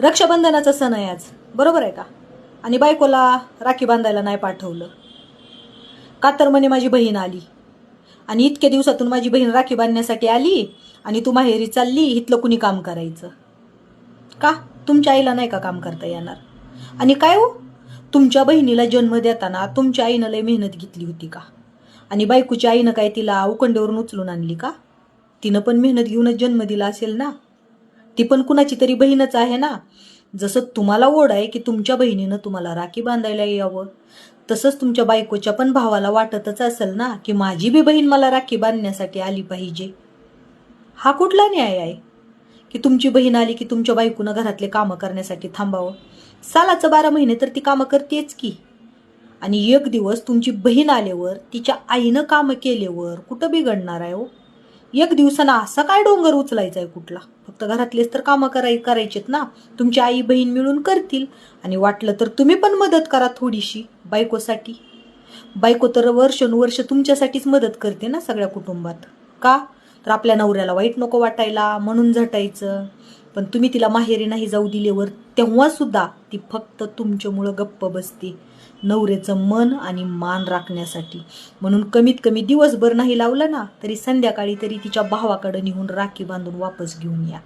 रक्षाबंधनाचा सण आहे आज. बरोबर आहे का? आणि बायकोला राखी बांधायला नाही पाठवलं. का तर म्हणे माझी बहीण आली. आणि इतक्या दिवसातून माझी बहीण राखी बांधण्यासाठी आली आणि तू माहेरी चालली इथलं कुणी काम करायचं? का? तुमच्या आईला नाही का काम करता येणार? आणि काय हो? तुमच्या बहिणीला जन्म देताना तुमच्या आईनं लय मेहनत घेतली होती का? आणि बायकोच्या आईनं काय तिला उकंडेवरून उचलून आणली का? तिनं पण मेहनत घेऊनच जन्म दिला असेल ना? ती पण कुणाची तरी बहीणच आहे ना. जसं तुम्हाला ओढ आहे की तुमच्या बहिणीनं तुम्हाला राखी बांधायला यावं. तसंच तुमच्या बायकोच्या पण भावाला वाटतच असेल ना की माझी बी बहीण मला राखी बांधण्यासाठी आली पाहिजे. हा कुठला न्याय आहे? की तुमची बहीण आली की तुमच्या बायकोनं घरातले कामं करण्यासाठी थांबावं? सालाचं बारा महिने तर ती कामं करतेच की. आणि एक दिवस तुमची बहीण आल्यावर तिच्या आईनं कामं केल्यावर कुठं बिघडणार आहे हो? एक दिवसानं असा काय डोंगर उचलायचा आहे कुठला? फक्त घरातलेच तर कामं कराय करायचेत ना. तुमची आई बहीण मिळून करतील. आणि वाटलं तर तुम्ही पण मदत करा थोडीशी बायकोसाठी. बायको तर वर्षानुवर्ष तुमच्यासाठीच मदत करते ना सगळ्या कुटुंबात. का? तर आपल्या नवऱ्याला वाईट नको वाटायला म्हणून झटायचं. पण तुम्ही तिला माहेरी नाही जाऊ दिलेवर तेव्हासुद्धा ती फक्त तुमच्यामुळं गप्प बसते. नवऱ्याचं मन आणि मान राखण्यासाठी. म्हणून कमीत कमी दिवसभर नाही लावलं ना तरी संध्याकाळी तरी तिच्या भावाकडे निघून राखी बांधून वापस घेऊन या.